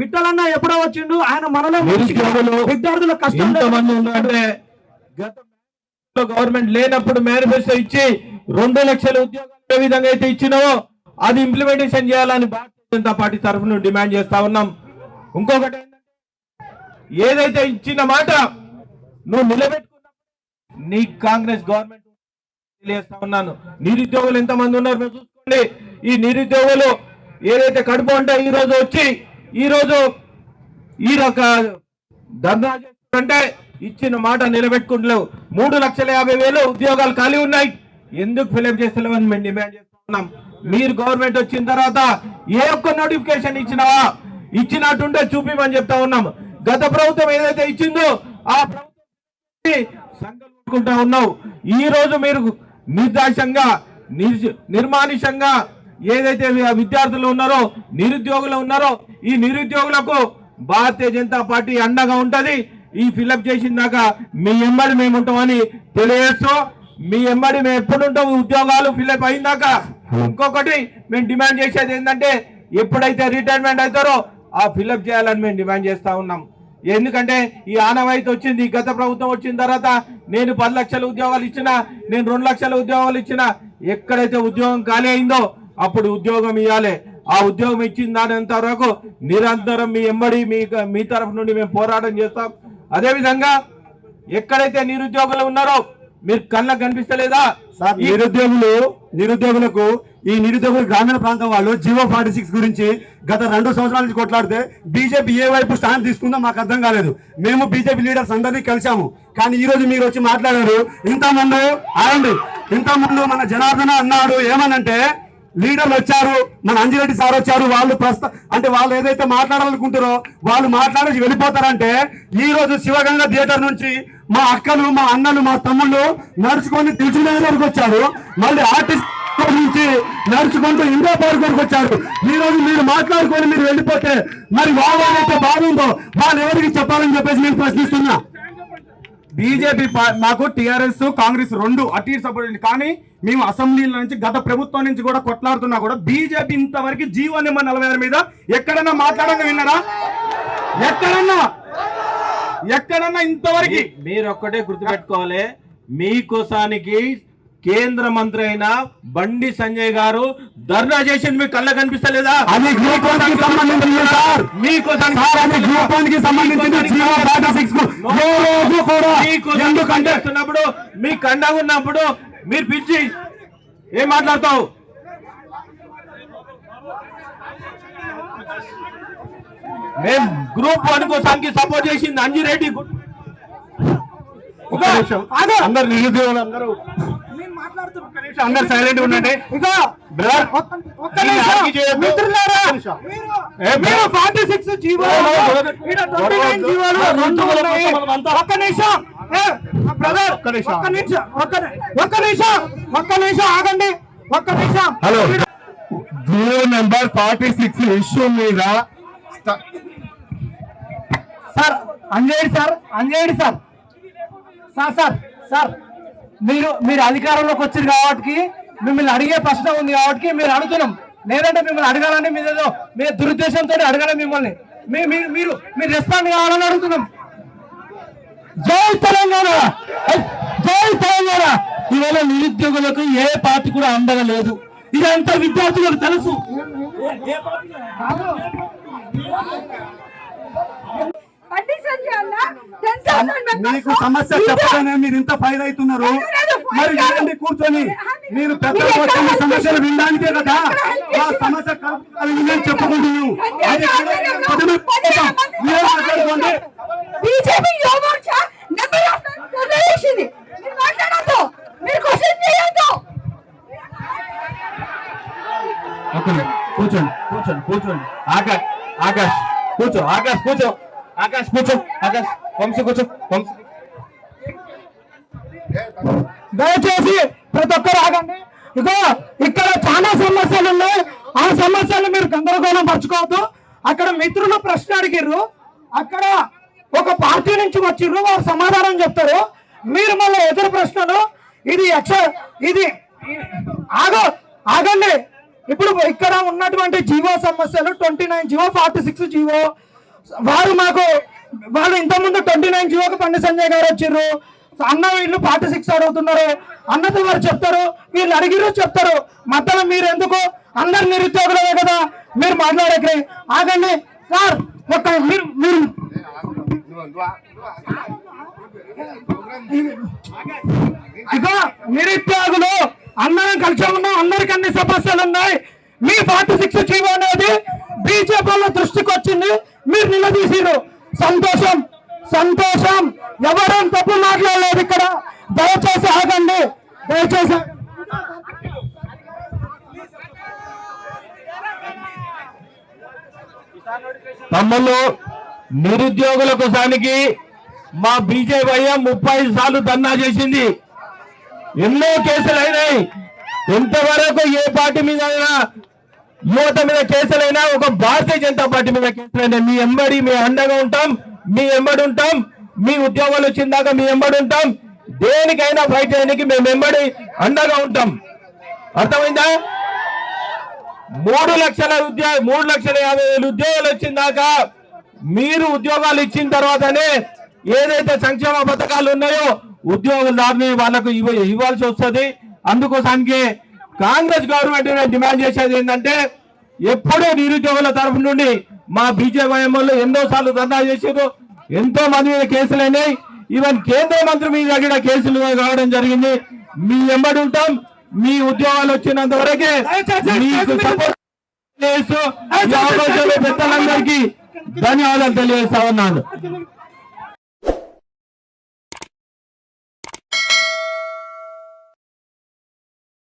విఠలన్న ఎప్పుడో వచ్చిండు? ఆయన మనలో విద్యార్థుల కష్టం గవర్నమెంట్ లేనప్పుడు మేనిఫెస్టో ఇచ్చి రెండు లక్షల ఉద్యోగాలు ఏ విధంగా అయితే ఇచ్చినావో అది ఇంప్లిమెంటేషన్ చేయాలని భారతీయ జనతా పార్టీ తరఫున డిమాండ్ చేస్తా ఉన్నాం. ఇంకొకటి ఏంటంటే, ఏదైతే ఇచ్చిన మాట నువ్వు నిలబెట్టుకున్నా నీ కాంగ్రెస్ గవర్నమెంట్ తెలియజేస్తా ఉన్నాను. నిరుద్యోగులు ఎంతమంది ఉన్నారు మీరు చూసుకోండి. ఈ నిరుద్యోగులు ఏదైతే కడుపు అంటే ఈ రోజు వచ్చి ఈ రోజు ఈ రక ధర్నా చేస్తుంటే ఇచ్చిన మాట నిలబెట్టుకుంటలేవు. మూడు లక్షల యాభై వేలు ఉద్యోగాలు ఖాళీ ఉన్నాయి. ఎందుకు ఫిలప్ చేస్తలేవని మేము డిమాండ్ చేస్తున్నాం మీరు గవర్నమెంట్ వచ్చిన తర్వాత ఏ ఒక్క నోటిఫికేషన్ ఇచ్చినావా? ఇచ్చినట్టుంటే చూపిమని చెప్తా ఉన్నాం. గత ప్రభుత్వం ఏదైతే ఇచ్చిందో ఆ ప్రభుత్వం ఉన్నావు. ఈ రోజు మీరు నిర్దాక్షంగా నిర్- నిర్మానుషంగా ఏదైతే విద్యార్థులు ఉన్నారో నిరుద్యోగులు ఉన్నారో ఈ నిరుద్యోగులకు భారతీయ జనతా పార్టీ అండగా ఉంటది. ఈ ఫిలప్ చేసినాక మీ ఎమ్మడి మేము ఉంటామని తెలియజేస్తూ మీ ఎమ్మడి మేము ఎప్పుడు ఉంటాం ఉద్యోగాలు ఫిలప్ అయినాక. ఇంకొకటి మేము డిమాండ్ చేసేది ఏంటంటే ఎప్పుడైతే రిటైర్మెంట్ అవుతారో ఆ ఫిలప్ చేయాలని మేము డిమాండ్ చేస్తా ఉన్నాం. ఎందుకంటే ఈ ఆనవాయితీ వచ్చింది గత ప్రభుత్వం వచ్చిన తర్వాత నేను పది లక్షల ఉద్యోగాలు ఇచ్చిన నేను రెండు లక్షల ఉద్యోగాలు ఇచ్చిన ఎక్కడైతే ఉద్యోగం ఖాళీ అయిందో అప్పుడు ఉద్యోగం ఇవ్వాలి ఆ ఉద్యోగం ఇచ్చిన దానంత వరకు నిరంతరం మీ ఎమ్మడి మీ మీ తరఫు నుండి మేము పోరాటం చేస్తాం. అదే విధంగా ఎక్కడైతే నిరుద్యోగులు ఉన్నారో మీరు కళ్ళకు కనిపిస్తలేదా? సార్ నిరుద్యోగులు నిరుద్యోగులకు ఈ నిరుద్యోగులు గ్రామీణ ప్రాంతం వాళ్ళు జియో ఫార్టీ సిక్స్ గురించి గత రెండు సంవత్సరాల నుంచి కొట్లాడితే బీజేపీ ఏ వైపు స్టాండ్ తీసుకుందో మాకు అర్థం కాలేదు. మేము బీజేపీ లీడర్స్ అందరినీ కలిసాము కానీ ఈ రోజు మీరు వచ్చి మాట్లాడారు ఇంత ముందు ఆగండి ఇంత ముందు మన జనార్దన అన్నాడు ఏమనంటే లీడర్లు వచ్చారు మన అంజిరెడ్డి సార్ వచ్చారు వాళ్ళు ప్రస్తుత అంటే వాళ్ళు ఏదైతే మాట్లాడాలనుకుంటారో వాళ్ళు మాట్లాడేసి వెళ్ళిపోతారంటే ఈ రోజు శివగంగ థియేటర్ నుంచి మా అక్కలు మా అన్నలు మా తమ్ముళ్ళు నడుచుకొని తిరుచునగర్ వరకు వచ్చారు. మళ్ళీ ఆర్టిస్ట్ నుంచి నడుచుకుంటూ ఇండో పార్క్ వరకు వచ్చారు. ఈ రోజు మీరు మాట్లాడుకొని మీరు వెళ్ళిపోతే మరి వాళ్ళు ఏదైతే బాగుందో వాళ్ళు ఎవరికి చెప్పాలని చెప్పేసి నేను ప్రశ్నిస్తున్నా. బీజేపీ మాకు టిఆర్ఎస్ కాంగ్రెస్ రెండు అటు ఇటు సపోర్ట్ కానీ మేము అసెంబ్లీల నుంచి గత ప్రభుత్వం నుంచి కూడా కొట్లాడుతున్నా కూడా బీజేపీ ఇంతవరకు జీవో నెంబర్ నలభై ఆరు మీద ఎక్కడన్నా మాట్లాడంగా విన్నారా? ఎక్కడన్నా? ఎక్కడన్నా ఇంతవరకు? మీరు ఒక్కటే గుర్తుపెట్టుకోవాలి. మీకోసానికి కేంద్ర మంత్రి అయిన బండి సంజయ్ గారు ధర్నా చేసింది మీకు కళ్ళ కనిపిస్తలేదా? అది గ్రూప్ వన్కి సంబంధించింది సార్. సార్. అది గ్రూప్ వన్కి సంబంధించింది జీవో ఫార్టీ సిక్స్కు. ఏ రోజు కూడా మీకోసం ఎందుకంటే చేస్తున్నప్పుడు మీ కండగా ఉన్నప్పుడు మీరు పిలిచి ఏం మాట్లాడతావు? మేం గ్రూప్ వన్ కోసానికి సపోర్ట్ చేసింది అంజిరెడ్డి. అందరు నిరుద్యోగులు అందరూ. అందరు సైలెంట్ ఉండండి. బ్రదర్ మిత్రులారా మీరు- ఫార్టీ సిక్స్ జీవోలు ఈడ 29 జీవోలు రెండు ఉన్నాయి. ఒక్క నిమిషం. బ్రదర్ ఒక్క నిమిషం. ఒక్క నిమిషం ఒక్క ఆగండి. ఒక్క నిమిషం. Hello. Jio number forty six issue మీద సార్ అంజేడి సార్ అంజేడి సార్. Sir sir sir. మీరు మీరు అధికారంలోకి వచ్చారు కాబట్టి మిమ్మల్ని అడిగే ప్రశ్న ఉంది కాబట్టి మీరు అడుగుతున్నాం. లేదంటే మిమ్మల్ని అడగాలని మీరు ఏదో మీ దురుద్దేశంతో అడగాలి మిమ్మల్ని. మీ- మీరు మీరు మీరు రెస్పాండ్ కావాలని అడుగుతున్నాం. జై తెలంగాణ! జై తెలంగాణ! ఇవాళ నిరుద్యోగులకు ఏ పార్టీ కూడా అందగా లేదు. ఇదంతా విద్యార్థులకు తెలుసు బండి సంజయ్ అన్న 10,000 members మీకు సమస్య చెప్పగానే మీరు ఇంత ఫైల్ అవుతున్నారు. మరి. వినండి కూర్చొని? మీరు పెద్ద వచ్చిన సమస్యలు? వినడానికే కదా? చేశారు? సమస్య కలిగిందని చెప్పుకుంటున్నాం సంజయ్ అది గారు కూడా ఆధ్వర్యంలో పదవి పదివేల మంది మీరు మాట్లాడుకోండి? బీజేపీ యువ మోర్చా నెంబర్ ఆఫ్ చేసింది మీరు మాట్లాడద్దు. మీరు క్వశ్చన్ చేయొద్దు. కూర్చోండి కూర్చోండి కూర్చోండి. ఆకాష్ ఆకాష్ కూర్చో ఆకాష్ కూర్చో. ఆకాష్ కూర్చో ఆకాష్. వంశీ కూర్చో. వంశీ. దయచేసి ప్రతి ఒక్కరు ఆగండి. ఇగో ఇక్కడ చాలా సమస్యలు ఉన్నాయి. ఆ సమస్యలు మీరు గందరగోళం పరచుకోవద్దు. అక్కడ మిత్రులు ప్రశ్న అడిగిర్రు. అక్కడ ఒక పార్టీ నుంచి వచ్చిర్రు. వారు సమాధానం చెప్తారు. మీరు మళ్ళీ ఎదురు ప్రశ్నలు ఇది ఎక్స ఇది ఆగో ఆగండి. ఇప్పుడు ఇక్కడ ఉన్నటువంటి జీవో సమస్యలు twenty nine GO forty six GO వారు మాకు వాళ్ళు ఇంతకుముందు ట్వంటీ నైన్ జీవోకి పండి సంజయ్ గారు వచ్చిర్రు. అన్న వీళ్ళు పాత సిక్స్ అడుగుతున్నారు అన్నతో వారు చెప్తారు వీళ్ళు అడిగిరు చెప్తారు. మధ్యలో మీరు ఎందుకు అందరు నిరుద్యోగులే కదా. మీరు మాట్లాడక ఆగండి. సార్ ఒక మీరు మీరు. ఇక నిరుద్యోగులు అందరం కలిసి ఉన్నాం. అందరికి అన్ని సమస్యలు ఉన్నాయి. మీ పాత సిక్స్ జీవో అనేది బీజేపీ దృష్టికి వచ్చింది. మీరు నిలదీసిరు సంతోషం సంతోషం. ఎవరేం తప్పు మాట్లాడలేదు ఇక్కడ. దయచేసి ఆగండి. దయచేసి తమ్ముళ్ళు నిరుద్యోగుల కోసానికి మా బీజేపీ ముప్పై సార్లు ధర్నా చేసింది. ఎన్నో కేసులు అయినాయి. ఎంతవరకు ఏ పార్టీ మీద అయినా యువత మీద కేసులైనా ఒక భారతీయ జనతా పార్టీ మీద కేసులైనా. మీ ఎంబడి మీ అండగా ఉంటాం మీ ఎంబడి ఉంటాం మీ ఉద్యోగాలు వచ్చిందాక మీ ఎంబడి ఉంటాం. దేనికైనా ఫైట్ చేయడానికి మేము ఎంబడి అండగా ఉంటాం. అర్థమైందా? మూడు లక్షల ఉద్యోగ మూడు లక్షల యాభై వేలు ఉద్యోగాలు వచ్చిందాక మీరు ఉద్యోగాలు ఇచ్చిన తర్వాతనే ఏదైతే సంక్షేమ పథకాలు ఉన్నాయో ఉద్యోగదారుని వాళ్ళకు ఇవ్వ ఇవ్వాల్సి వస్తుంది. అందుకోసానికి కాంగ్రెస్ గవర్నమెంట్ డిమాండ్ చేసేది ఏంటంటే ఎప్పుడూ నిరుద్యోగుల తరఫు నుండి మా బీజేపీ ఎన్నో సార్లు ధర్నా చేసారు ఎంతో మంది మీద కేసులు అయినాయి. ఈవెన్ కేంద్ర మంత్రి మీద కూడా కేసులు కావడం జరిగింది. మీ వెంబడి ఉంటాం. మీ ఉద్యోగాలు వచ్చినంత వరకే మీకు సపోర్ట్ పెద్దలందరికీ ధన్యవాదాలు తెలియజేస్తా ఉన్నాను.